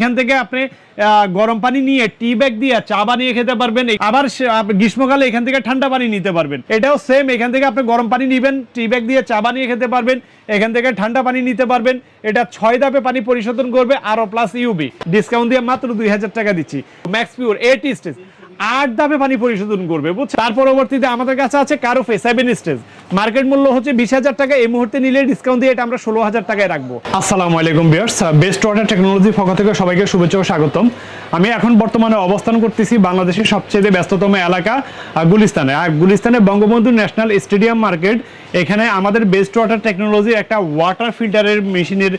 এখান থেকে আপনি গরম পানি নিয়ে টি ব্যাগ দিয়ে চা বানিয়ে খেতে পারবেন আবার গ্রীষ্মকালে এখান থেকে ঠান্ডা পানি নিতে পারবেন। এটাও সেম এখান থেকে আপনি গরম পানি নেবেন টি ব্যাগ দিয়ে চা বানিয়ে খেতে পারবেন, এখান থেকে ঠান্ডা পানি নিতে পারবেন। এটা ছয় ধাপে পানি পরিশোধন করবে আরও প্লাস ইউবি ডিসকাউন্ট দিয়ে মাত্র দুই হাজার টাকা দিচ্ছি। ম্যাক্স পিওর এইট স্টেজ আট ধাপে পানি পরিশোধন করবে বুঝছ তার পরবর্তীতে আমাদের কাছে আছে কারোফে সেভেন স্টেজ মার্কেট মূল্য হচ্ছে বিশ হাজার টাকা, এই মুহূর্তে নিলে ডিসকাউন্ট দিয়ে এটা আমরা ষোলো হাজার টাকায় রাখব। আসসালামু আলাইকুম বিয়ার্স বেস্ট ওয়াটার টেকনোলজির পক্ষ থেকে সবাইকে শুভেচ্ছা ও স্বাগতম। আমি এখন বর্তমানে অবস্থান করতেছি বাংলাদেশের সবচেয়ে ব্যস্ততম এলাকা গুলিস্তানে। আর গুলিস্তানে বঙ্গবন্ধু ন্যাশনাল স্টেডিয়াম মার্কেট, এখানে আমাদের বেস্ট ওয়াটার টেকনোলজির একটা ওয়াটার ফিল্টারের মেশিনের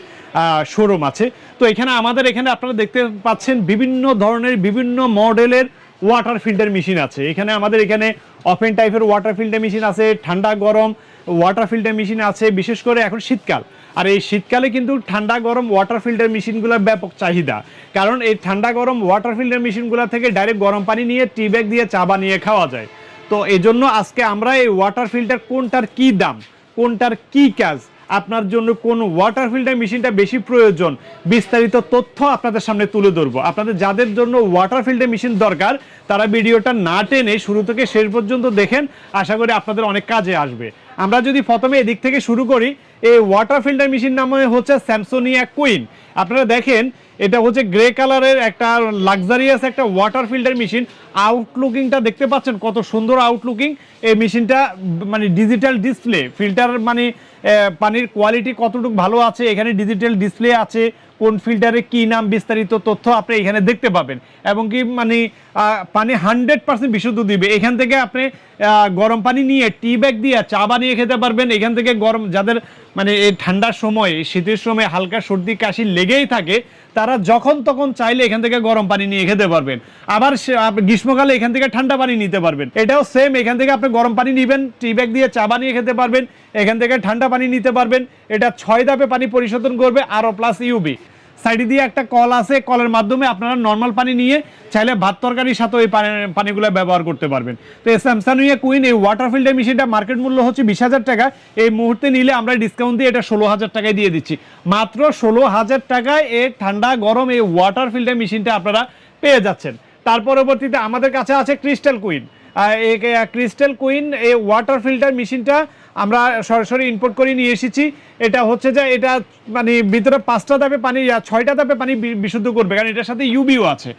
শোরুম আছে। তো এখানে আমাদের, এখানে আপনারা দেখতে পাচ্ছেন বিভিন্ন ধরনের বিভিন্ন মডেলের ওয়াটার ফিল্টার মেশিন আছে। এখানে আমাদের এখানে ওপেন টাইপের ওয়াটার ফিল্টার মেশিন আছে, ঠান্ডা, গরম ওয়াটার ফিল্টার মেশিন আছে, বিশেষ করে এখন শীতকাল। আর এই শীতকালে কিন্তু ঠান্ডা, গরম ওয়াটার ফিল্টার মেশিনগুলোর ব্যাপক চাহিদা। কারণ এই ঠান্ডা, গরম ওয়াটার ফিল্টার মেশিনগুলো থেকে ডাইরেক্ট গরম পানি নিয়ে টি ব্যাগ দিয়ে, চা বানিয়ে খাওয়া যায়। তো এজন্য আজকে আমরা এই ওয়াটার ফিল্টার কোনটার কি দাম, কোনটার কি কাজ আপনার জন্য কোন ওয়াটার ফিল্টার মেশিনটা বেশি প্রয়োজন? বিস্তারিত তথ্য আপনাদের সামনে তুলে ধরবো। আপনাদের যাদের জন্য ওয়াটার ফিল্টার মেশিন দরকার, তারা ভিডিওটা না টেনে শুরু থেকে শেষ পর্যন্ত দেখেন। আশা করি আপনাদের অনেক কাজে আসবে। আমরা যদি প্রথমে এদিক থেকে শুরু করি, এই ওয়াটার ফিল্টার মেশিন নামে হচ্ছে স্যামসোনিয়া কুইন আপনারা দেখেন এটা হচ্ছে গ্রে কালারের একটা লাক্সারিয়াস একটা ওয়াটার ফিল্টার মেশিন আউটলুকিংটা দেখতে পাচ্ছেন কত সুন্দর আউটলুকিং এই মেশিনটা মানে ডিজিটাল ডিসপ্লে ফিল্টার মানে পানির কোয়ালিটি কতটুকু ভালো আছে, এখানে ডিজিটাল ডিসপ্লে আছে। কোন ফিল্টারে কি নাম, বিস্তারিত তথ্য আপনি এখানে দেখতে পাবেন। এবং কি মানে পানি হান্ড্রেড পার্সেন্ট বিশুদ্ধ দিবে। এখান থেকে আপনি গরম পানি নিয়ে টি ব্যাগ দিয়ে চা বানিয়ে খেতে পারবেন। এখান থেকে গরম যাদের মানে এই ঠান্ডার সময় শীতের সময় হালকা সর্দি, কাশি লেগেই থাকে, তারা যখন তখন চাইলে এখান থেকে গরম পানি নিয়ে খেতে পারবেন। আবার গ্রীষ্মকালে এখান থেকে ঠান্ডা পানি নিতে পারবেন। এটাও সেম এখান থেকে আপনি গরম পানি নেবেন, টি ব্যাগ দিয়ে চা বানিয়ে খেতে পারবেন, এখান থেকে ঠান্ডা পানি নিতে পারবেন। এটা ছয় ধাপে পানি পরিশোধন করবে, আরও প্লাস ইউবি সাইডে দিয়ে একটা কল আছে, কলের মাধ্যমে আপনারা নর্মাল পানি নিয়ে চাইলে ভাত তরকারির সাথে ওই পানি, পানিগুলো ব্যবহার করতে পারবেন। তো এই স্যামসাং ইয়ে কুইন এই ওয়াটার ফিল্টার মেশিনটা মার্কেট মূল্য হচ্ছে বিশ হাজার টাকা। এই মুহূর্তে নিলে আমরা ডিসকাউন্ট দিয়ে এটা ষোলো হাজার টাকায় দিয়ে দিচ্ছি। মাত্র ষোলো হাজার টাকায় এই ঠান্ডা, গরম এই ওয়াটার ফিল্টার মেশিনটা আপনারা পেয়ে যাচ্ছেন। তার পরবর্তীতে আমাদের কাছে আছে ক্রিস্টাল কুইন ক্রিস্টাল কুইন এই ওয়াটার ফিল্টার মেশিনটা আমরা সরাসরি ইম্পোর্ট করে নিয়ে এসেছি। এটা হচ্ছে যে এটা মানে ভিতরে পাঁচটা ধাপে পানি ছয়টা ধাপে পানি বিশুদ্ধ করবে, কারণ এটার সাথে ইউবিও আছে।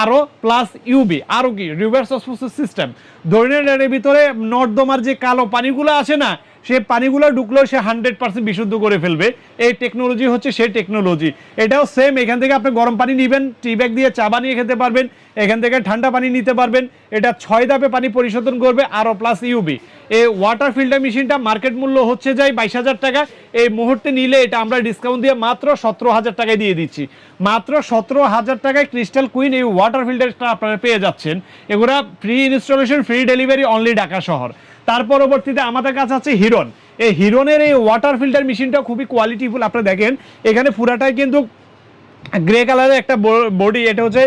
আরও প্লাস ইউবি আরও কি? রিভার্স অসমোসিস সিস্টেম ধরে ভিতরে নর্দমার যে কালো পানিগুলো আছে না সে পানিগুলো ঢুকলেও সে হান্ড্রেড পার্সেন্ট বিশুদ্ধ করে ফেলবে। এই টেকনোলজি হচ্ছে সেই টেকনোলজি এটাও সেম এখান থেকে আপনি গরম পানি নেবেন টি ব্যাগ দিয়ে চা বানিয়ে খেতে পারবেন, এখান থেকে ঠান্ডা পানি নিতে পারবেন। এটা ছয় ধাপে পানি পরিশোধন করবে আরও প্লাস ইউবি এই ওয়াটার ফিল্টার মেশিনটা মার্কেট মূল্য হচ্ছে যাই বাইশ হাজার টাকা। এই মুহূর্তে নিলে এটা আমরা ডিসকাউন্ট দিয়ে মাত্র সতেরো হাজার টাকায় দিয়ে দিচ্ছি। মাত্র সতেরো হাজার টাকায় ক্রিস্টাল কুইন এই ওয়াটার ফিল্টারটা আপনারা পেয়ে যাচ্ছেন। এগুলো free installation free delivery only Dhaka শহর। তার পরবর্তীতে আমাদের কাছে আছে হিরন এই হিরনের এই ওয়াটার ফিল্টার মেশিনটা খুবই কোয়ালিটিফুল আপনারা দেখেন, এখানে পুরাটাই কিন্তু গ্রে কালারের একটা বডি এটা হচ্ছে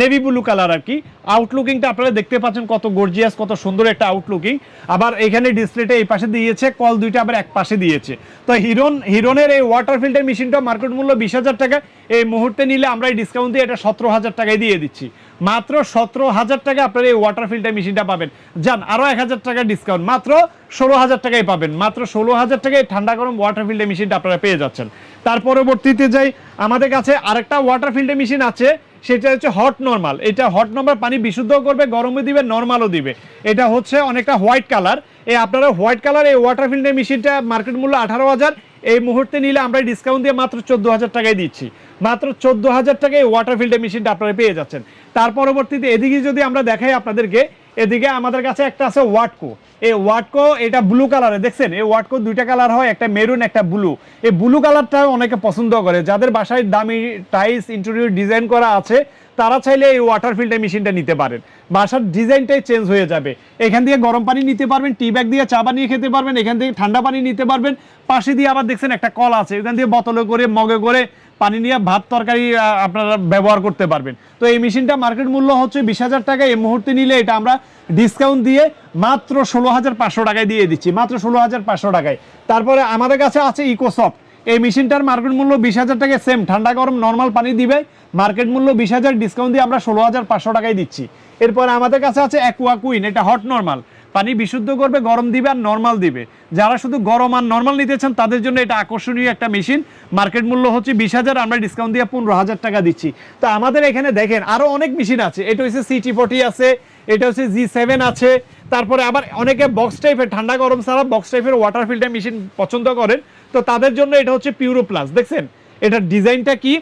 নেভি ব্লু কালার আর কি আউটলুকিংটা আপনারা দেখতে পাচ্ছেন কত গর্জিয়াস কত সুন্দর একটা আউটলুকিং আবার এখানে ডিসপ্লেটা এই পাশে দিয়েছে, কল দুইটা আবার এক পাশে দিয়েছে। তো হিরন হিরনের এই ওয়াটার ফিল্টার মেশিনটা মার্কেট মূল্য বিশ হাজার টাকা। এই মুহূর্তে নিলে আমরা এই ডিসকাউন্ট দিয়ে এটা সতেরো হাজার টাকায় দিয়ে দিচ্ছি। মাত্র সতেরো হাজার টাকা আপনারা এই ওয়াটার ফিল্টার মেশিনটা পাবেন। যান আরও এক হাজার টাকা ডিসকাউন্ট মাত্র ষোলো হাজার টাকায় পাবেন। মাত্র ষোলো হাজার টাকায় ঠান্ডা গরম ওয়াটার ফিল্টার মেশিনটা আপনারা পেয়ে যাচ্ছেন। তার পরবর্তীতে যাই, আমাদের কাছে আরেকটা ওয়াটার ফিল্টার মেশিন আছে, সেটা হচ্ছে হট নর্মাল এটা হট নর্মাল পানি বিশুদ্ধ করবে, গরমও দিবে নর্মালও দিবে। এটা হচ্ছে অনেকটা হোয়াইট কালার এই আপনারা হোয়াইট কালার এই ওয়াটার ফিল্টার মেশিনটা মার্কেট মূল্য আঠারো হাজার। এই মুহূর্তে নিলে আমরা ডিসকাউন্ট দিয়ে মাত্র চোদ্দ হাজার টাকায় দিচ্ছি। মাত্র চোদ্দ হাজার টাকায় ওয়াটার ফিল্টার মেশিনটা আপনারা পেয়ে যাচ্ছেন। তার পরবর্তীতে এদিকে যদি আমরা দেখাই আপনাদেরকে এদিকে আমাদের কাছে একটা আছে ওয়াটকো। এই ওয়াটকো এটা ব্লু কালারে দেখছেন? এই ওয়াটকো দুইটা কালার হয়, একটা মেরুন একটা ব্লু এই ব্লু কালারটা অনেকে পছন্দ করে। যাদের বাসায় দামি টাইলস ইন্টেরিয়র ডিজাইন করা আছে, তারা চাইলে এই ওয়াটার ফিল্টার মেশিনটা নিতে পারেন। বাসার ডিজাইনটাই চেঞ্জ হয়ে যাবে। এখান থেকে গরম পানি নিতে পারবেন টি ব্যাগ দিয়ে চা বানিয়ে খেতে পারবেন, এখান থেকে ঠান্ডা পানি নিতে পারবেন। পাশে দিয়ে আবার দেখছেন একটা কল আছে, এখান দিয়ে বোতলে করে মগে করে পানি নিয়ে ভাত তরকারি আপনারা ব্যবহার করতে পারবেন। তো এই মেশিনটা মার্কেট মূল্য হচ্ছে বিশ হাজার টাকা। এই মুহূর্তে নিলে এটা আমরা ডিসকাউন্ট দিয়ে মাত্র ষোলো হাজার পাঁচশো টাকায় দিয়ে দিচ্ছি। মাত্র ষোলো হাজার পাঁচশো টাকায়। তারপরে আমাদের কাছে আছে ইকোসফট এই মেশিনটার মার্কেট মূল্য বিশ হাজার টাকা সেম ঠান্ডা গরম নর্মাল পানি দিবে। মার্কেট মূল্য বিশ হাজার ডিসকাউন্ট দিয়ে আমরা ষোলো হাজার পাঁচশো টাকায় দিচ্ছি। এরপরে আমাদের কাছে আছে অ্যাকুয়া কুইন এটা হট নর্মাল পানি বিশুদ্ধ করবে, গরম দিবে আর নর্মাল দিবে। যারা শুধু গরম আর নর্মাল নিতে চান, তাদের জন্য এটা আকর্ষণীয় একটা মেশিন। মার্কেট মূল্য হচ্ছে বিশ হাজার, আমরা ডিসকাউন্ট দিয়ে পনেরো হাজার টাকা দিচ্ছি। তো আমাদের এখানে দেখেন আরও অনেক মেশিন আছে। এটা হচ্ছে সিটি ফোর্টি আছে এটা হচ্ছে জি সেভেন আছে। তারপরে আবার অনেকে বক্স টাইপের ঠান্ডা গরম ছাড়া বক্স টাইপের ওয়াটার ফিল্টার মেশিন পছন্দ করেন। তো তাদের জন্য এটা হচ্ছে পিউরো প্লাস দেখছেন? এটার ডিজাইনটা কি?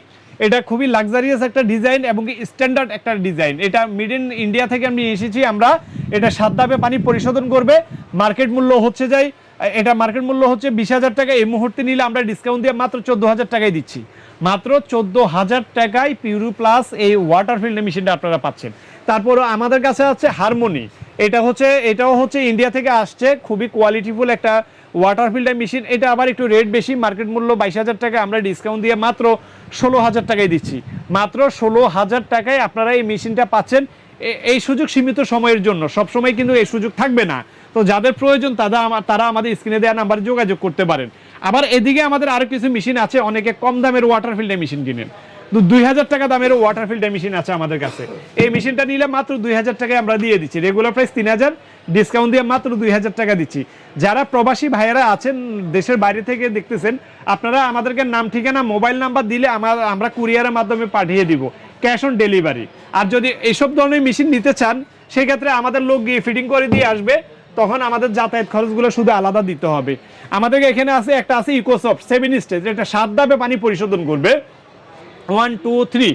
এটা খুবই লাক্সারিয়াস একটা ডিজাইন এবং স্ট্যান্ডার্ড একটা ডিজাইন এটা মিড ইন ইন্ডিয়া থেকে আমি এসেছি আমরা। এটা সাত ধাপে পানি পরিশোধন করবে। মার্কেট মূল্য হচ্ছে যাই, এটা মার্কেট মূল্য হচ্ছে বিশ হাজার টাকা। এই মুহূর্তে নিলে আমরা ডিসকাউন্ট দিয়ে মাত্র চোদ্দ হাজার টাকায় দিচ্ছি। মাত্র চোদ্দ হাজার টাকায় পিউরো প্লাস এই ওয়াটার ফিল্টার মেশিনটা আপনারা পাচ্ছেন। তারপরে আমাদের কাছে আছে হারমোনি এটা হচ্ছে, এটাও হচ্ছে ইন্ডিয়া থেকে আসছে, খুবই কোয়ালিটিফুল একটা ওয়াটার ফিল্টার মেশিন এটা আবার একটু রেট বেশি মার্কেট মূল্য বাইশ হাজার টাকা আমরা ডিসকাউন্ট দিয়ে মাত্র ষোলো হাজার টাকায় দিচ্ছি। মাত্র ষোলো হাজার টাকায় আপনারা এই মেশিনটা পাচ্ছেন। এই সুযোগ সীমিত সময়ের জন্য। সব সময় কিন্তু এই সুযোগ থাকবে না। তো যাদের প্রয়োজন তারা তারা আমাদের স্ক্রিনে দেওয়া নাম্বারে যোগাযোগ করতে পারেন। আবার এদিকে আমাদের আরও কিছু মেশিন আছে, অনেকে কম দামের ওয়াটার ফিল্ডে মেশিন কিনেন। দুই হাজার টাকা দামের ওয়াটার ফিল্টার মেশিন আছে আমাদের কাছে। এই মেশিনটা নিলে মাত্র দুই হাজার টাকায় আমরা দিয়ে দিচ্ছি। রেগুলার প্রাইস তিন হাজার ডিসকাউন্ট দিয়ে মাত্র দুই হাজার টাকা দিচ্ছি। যারা প্রবাসী ভাইয়েরা আছেন, দেশের বাইরে থেকে দেখতেছেন, আপনারা আমাদেরকে নাম, ঠিকানা মোবাইল নাম্বার দিলে আমরা আমরা কুরিয়ারের মাধ্যমে পাঠিয়ে দিব ক্যাশ অন ডেলিভারি আর যদি এইসব ধরনের মেশিন নিতে চান, সেক্ষেত্রে আমাদের লোক গিয়ে ফিটিং করে দিয়ে আসবে। তখন আমাদের যাতায়াত খরচগুলো শুধু আলাদা দিতে হবে। আমাদের এখানে আছে, একটা আছে ইকোসফট সেভেন স্টেজ এটা সাত ধাপে পানি পরিশোধন করবে। One two three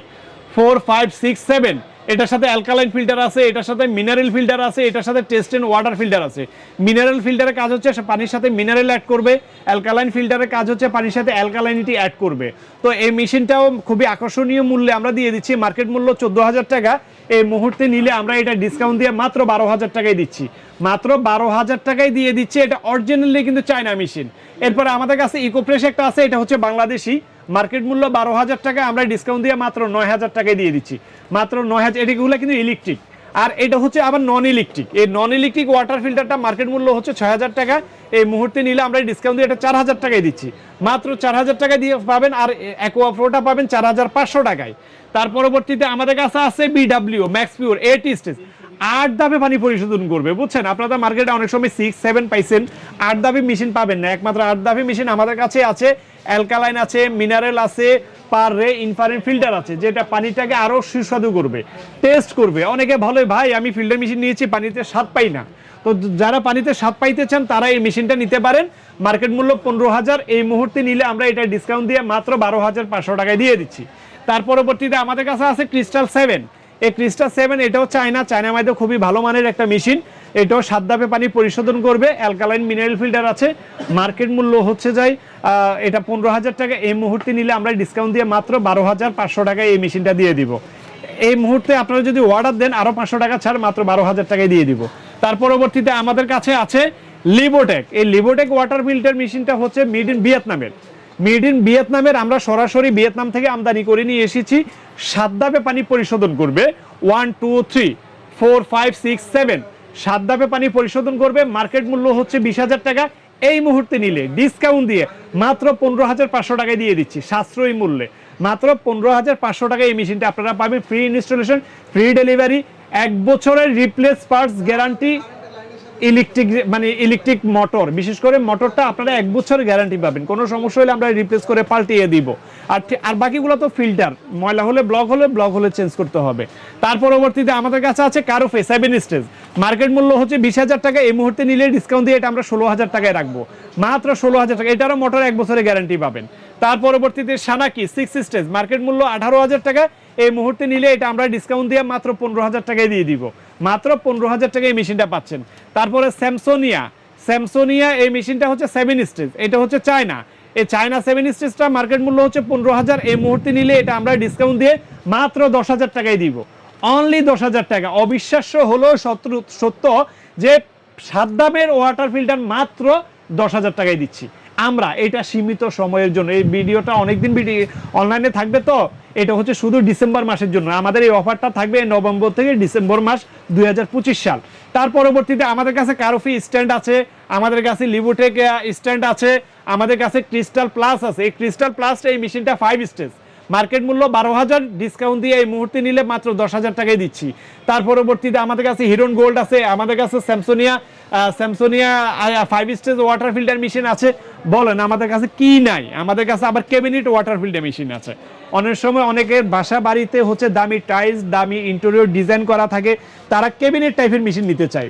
four five six seven এটার সাথে অ্যালকালাইন ফিল্টার আছে, এটার সাথে মিনারেল ফিল্টার আছে, এটার সাথে টেস্ট এন্ড ওয়াটার ফিল্টার আছে। মিনারেল ফিল্টারের কাজ হচ্ছে পানির সাথে মিনারেল অ্যাড করবে অ্যালকালাইন ফিল্টারের কাজ হচ্ছে পানির সাথে অ্যালকালাইনিটি অ্যাড করবে। তো এই মেশিনটাও খুবই আকর্ষণীয় মূল্যে আমরা দিয়ে দিচ্ছি মার্কেট মূল্য চোদ্দ হাজার টাকা। এই মুহূর্তে নিলে আমরা এটা ডিসকাউন্ট দিয়ে মাত্র বারো হাজার টাকায় দিচ্ছি। মাত্র বারো হাজার টাকায় দিয়ে দিচ্ছি এটা অরিজিনালি কিন্তু চায়না মেশিন এরপরে আমাদের কাছে ইকোপ্রেস একটা আছে, এটা হচ্ছে বাংলাদেশি। মার্কেট মূল্য বারো হাজার টাকা, আমরা ডিসকাউন্ট দিয়ে মাত্র নয় হাজার টাকায় দিয়ে দিচ্ছি। মাত্র নয় হাজার এটাগুলো কিন্তু ইলেকট্রিক আর এটা হচ্ছে আবার নন ইলেকট্রিক এই নন ইলেকট্রিক ওয়াটার ফিল্টারটা মার্কেট মূল্য হচ্ছে ছয় হাজার টাকা। এই মুহূর্তে নিলে আমরা ডিসকাউন্ট দিয়ে এটা চার হাজার টাকায় দিচ্ছি। মাত্র চার হাজার টাকা দিয়ে পাবেন আর অ্যাকোয়া ফ্লোটা পাবেন চার হাজার পাঁচশো টাকায়। তার পরবর্তীতে আমাদের কাছে আছে BW max pure eight stage আট দাবে পানি পরিশোধন করবে, বুঝছেন? আপনারা মার্কেটে অনেক সময় সিক্স সেভেন পাইছেন, আট দাবি মেশিন পাবেন না। একমাত্র আট দাবি মেশিন আমাদের কাছে আছে অ্যালকালাইন আছে মিনারেল আছে পার রে ইনফারেন্ট ফিল্টার আছে, যেটা পানিটাকে আরও সুস্বাদু করবে টেস্ট করবে। অনেকে ভালো ভাই, আমি ফিল্টার মেশিন নিয়েছি, পানিতে স্বাদ পাই না। তো যারা পানিতে স্বাদ পাইতে চান, তারা এই মেশিনটা নিতে পারেন। মার্কেট মূল্য পনেরো হাজার। এই মুহূর্তে নিলে আমরা এটা ডিসকাউন্ট দিয়ে মাত্র বারো হাজার পাঁচশো টাকায় দিয়ে দিচ্ছি। তার পরবর্তীতে আমাদের কাছে আছে ক্রিস্টাল সেভেন এই ক্রিস্টাল সেভেন এটাও চায়না চায়না মাইতে খুবই ভালো মানের একটা মেশিন এটাও সাত ধাপে পানি পরিশোধন করবে অ্যালকালাইন মিনারেল ফিল্টার আছে মার্কেট মূল্য হচ্ছে যাই এটা পনেরো হাজার টাকা। এই মুহূর্তে নিলে আমরা ডিসকাউন্ট দিয়ে মাত্র বারো হাজার পাঁচশো টাকায় এই মেশিনটা দিয়ে দিব। এই মুহূর্তে আপনারা যদি অর্ডার দেন, আরও পাঁচশো টাকা ছাড়, মাত্র বারো হাজার টাকায় দিয়ে দিব। তার পরবর্তীতে আমাদের কাছে আছে লিবোটেক এই লিবোটেক ওয়াটার ফিল্টার মেশিনটা হচ্ছে মিড ইন ভিয়েতনামের মেড ইন ভিয়েতনামের, আমরা সরাসরি ভিয়েতনাম থেকে আমদানি করে নিয়ে এসেছি। সাত ধাপে পানি পরিশোধন করবে। One two three four five six seven সাত ধাপে পানি পরিশোধন করবে। মার্কেট মূল্য হচ্ছে বিশ হাজার টাকা। এই মুহূর্তে নিলে ডিসকাউন্ট দিয়ে মাত্র পনেরো হাজার পাঁচশো টাকায় দিয়ে দিচ্ছি সাশ্রয়ী মূল্যে। মাত্র পনেরো হাজার পাঁচশো টাকায় এই মেশিনটা আপনারা পাবেন। ফ্রি ইনস্টলেশন ফ্রি ডেলিভারি এক বছরের রিপ্লেস পার্টস গ্যারান্টি ইলেকট্রিক মানে ইলেকট্রিক মোটর বিশেষ করে মোটরটা আপনারা এক বছরের গ্যারান্টি পাবেন। কোনো সমস্যা হলে আমরা রিপ্লেস করে পাল্টিয়ে দিব। আর আর বাকিগুলো তো ফিল্টার ময়লা হলে ব্লক হলে ব্লক হলে চেঞ্জ করতে হবে। তার পরবর্তীতে আমাদের কাছে আছে কারোফে সেভেন স্টেজ মার্কেট মূল্য হচ্ছে বিশ হাজার টাকা, এই মুহূর্তে নিলে ডিসকাউন্ট দিয়ে এটা আমরা ষোলো হাজার টাকায় রাখব। মাত্র ষোলো হাজার টাকা, এটারও মোটর এক বছরের গ্যারান্টি পাবেন। তার পরবর্তীতে সানাকি সিক্স স্টেজ মার্কেট মূল্য আঠারো হাজার টাকা, এই মুহূর্তে নিলে এটা আমরা ডিসকাউন্ট দিয়ে মাত্র পনেরো হাজার টাকায় দিয়ে দিব। মাত্র পনেরো হাজার টাকায় এই মেশিনটা পাচ্ছেন। তারপরে স্যামসোনিয়া। স্যামসোনিয়া এই মেশিনটা হচ্ছে সেভেন স্টেজ এটা হচ্ছে চায়না। এই চায়না সেভেন স্টেজটা মার্কেট মূল্য হচ্ছে পনেরো হাজার। এই মুহূর্তে নিলে এটা আমরা ডিসকাউন্ট দিয়ে মাত্র দশ হাজার টাকায় দিব। অনলি দশ হাজার টাকা। অবিশ্বাস্য হলো সত্য যে সাত দামের ওয়াটার ফিল্টার মাত্র দশ হাজার টাকায় দিচ্ছি। আমরা এটা সীমিত সময়ের জন্য। এই ভিডিওটা অনেকদিন ভিডিও অনলাইনে থাকবে তো, এটা হচ্ছে শুধু ডিসেম্বর মাসের জন্য। আমাদের এই অফারটা থাকবে নভেম্বর থেকে ডিসেম্বর মাস দুই হাজার পঁচিশ সাল। তার পরবর্তীতে আমাদের কাছে কারোফি স্ট্যান্ড আছে, আমাদের কাছে লিবুটেক স্ট্যান্ড আছে, আমাদের কাছে ক্রিস্টাল প্লাস আছে। এই ক্রিস্টাল প্লাস এই মেশিনটা ফাইভ স্টেজ মার্কেট মূল্য বারো হাজার ডিসকাউন্ট দিয়ে এই মুহূর্তে নিলে মাত্র দশ হাজার টাকায় দিচ্ছি। তার পরবর্তীতে আমাদের কাছে হিরোন গোল্ড আছে, আমাদের কাছে Samsonia Samsonia five stage water filter machine আছে। বলেন, আমাদের কাছে কি নাই? আমাদের কাছে আবার ক্যাবিনেট ওয়াটার ফিল্টার মেশিন আছে। অনেক সময় অনেকের বাসা বাড়িতে হচ্ছে দামি টাইলস দামি ইন্টেরিয়র ডিজাইন করা থাকে, তারা ক্যাবিনেট টাইপের মেশিন নিতে চায়।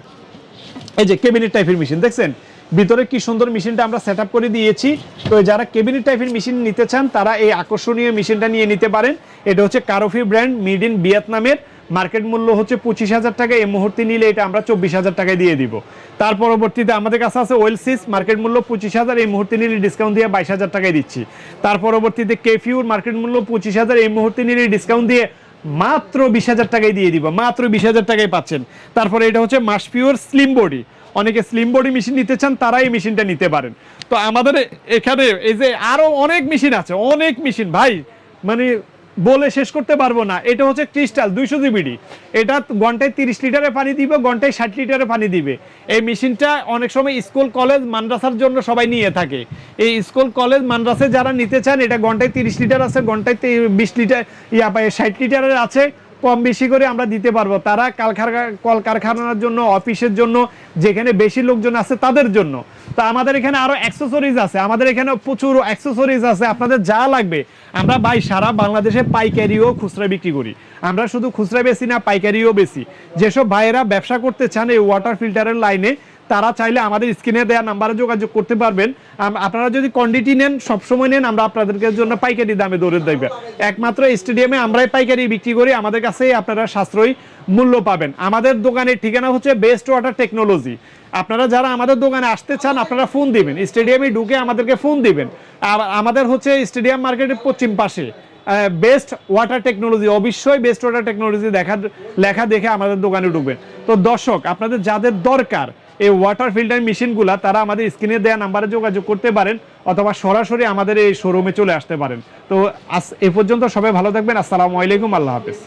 এই যে কেবিনেট টাইপের মেশিন দেখছেন? ভিতরে কি সুন্দর মেশিনটা আমরা সেট করে দিয়েছি। তো যারা কেবিনেট টাইপের মেশিন নিতে চান, তারা এই আকর্ষণীয় মেশিনটা নিয়ে নিতে পারেন। এটা হচ্ছে কারোফি ব্র্যান্ড মিড ইন ভিয়েতনামের মার্কেট মূল্য হচ্ছে পঁচিশ হাজার টাকা। এই মুহূর্তে নিলে এটা আমরা চব্বিশ হাজার টাকায় দিয়ে দিব। তার পরবর্তীতে আমাদের কাছে আছে ওয়েলসিস মার্কেট মূল্য পঁচিশ হাজার। এই মুহূর্তে নিলে ডিসকাউন্ট দিয়ে বাইশ হাজার টাকায় দিচ্ছি। তার পরবর্তীতে কেফিউর মার্কেট মূল্য পঁচিশ হাজার। এই মুহূর্তে নিলে ডিসকাউন্ট দিয়ে মাত্র বিশ হাজার টাকায় দিয়ে দিব। মাত্র বিশ হাজার টাকায় পাচ্ছেন। তারপরে এটা হচ্ছে মাস পিওর স্লিম বডি অনেকে স্লিম বডি মেশিন নিতে চান তারা এই মেশিনটা নিতে পারেন। তো আমাদের এখানে এই যে আরও অনেক মেশিন আছে, অনেক মেশিন ভাই মানে বলে শেষ করতে পারব না। এটা হচ্ছে ক্রিস্টাল দুইশো জিবিডি এটা ঘন্টায় তিরিশ লিটারে পানি দিবে, ঘন্টায় ষাট লিটারে পানি দিবে। এই মেশিনটা অনেক সময় স্কুল কলেজ মাদ্রাসার জন্য সবাই নিয়ে থাকে। এই স্কুল কলেজ মাদ্রাসে যারা নিতে চান, এটা ঘন্টায় তিরিশ লিটার আছে, ঘন্টায় বিশ লিটার ইয়া পায় ষাট লিটারের আছে। কম বেশি করে আমরা দিতে পারব। তারা কারখানা কলকারখানার জন্য, অফিসের জন্য, যেখানে বেশি লোকজন আছে তাদের জন্য। তো আমাদের এখানে আরও অ্যাক্সেসরিজ আছে। আমাদের এখানে প্রচুর অ্যাক্সেসরিজ আছে। আপনাদের যা লাগবে, আমরা বাই সারা বাংলাদেশে পাইকারিও খুচরা বিক্রি করি। আমরা শুধু খুচরা বেশি না, পাইকারিও বেশি। যেসব ভাইয়েরা ব্যবসা করতে চান এই ওয়াটার ফিল্টারের লাইনে তারা চাইলে আমাদের স্ক্রিনে দেওয়া নাম্বারে যোগাযোগ করতে পারবেন। আপনারা যদি কোয়ান্টিটি নেন, সবসময় নেন, আমরা আপনাদেরকে জন্য পাইকারি দামে দৌড়ে দেবে। একমাত্র স্টেডিয়ামে আমরাই পাইকারি বিক্রি করি, আমাদের কাছেই আপনারা সাশ্রয়ী মূল্য পাবেন। আমাদের দোকানের ঠিকানা হচ্ছে বেস্ট ওয়াটার টেকনোলজি আপনারা যারা আমাদের দোকানে আসতে চান, আপনারা ফোন দিবেন। স্টেডিয়ামে ঢুকে আমাদেরকে ফোন দিবেন। আর আমাদের হচ্ছে স্টেডিয়াম মার্কেটের পশ্চিম পাশে। বেস্ট ওয়াটার টেকনোলজি অবশ্যই বেস্ট ওয়াটার টেকনোলজি দেখার, লেখা দেখে আমাদের দোকানে ঢুকবেন। তো দর্শক, আপনাদের যাদের দরকার এই ওয়াটার ফিল্টার মেশিনগুলো তারা আমাদের স্ক্রিনে দেওয়া নাম্বারে যোগাযোগ করতে পারেন অথবা সরাসরি আমাদের এই শোরুমে চলে আসতে পারেন। তো এ পর্যন্ত সবাই ভালো থাকবেন। আসসালামু আলাইকুম। আল্লাহ হাফেজ।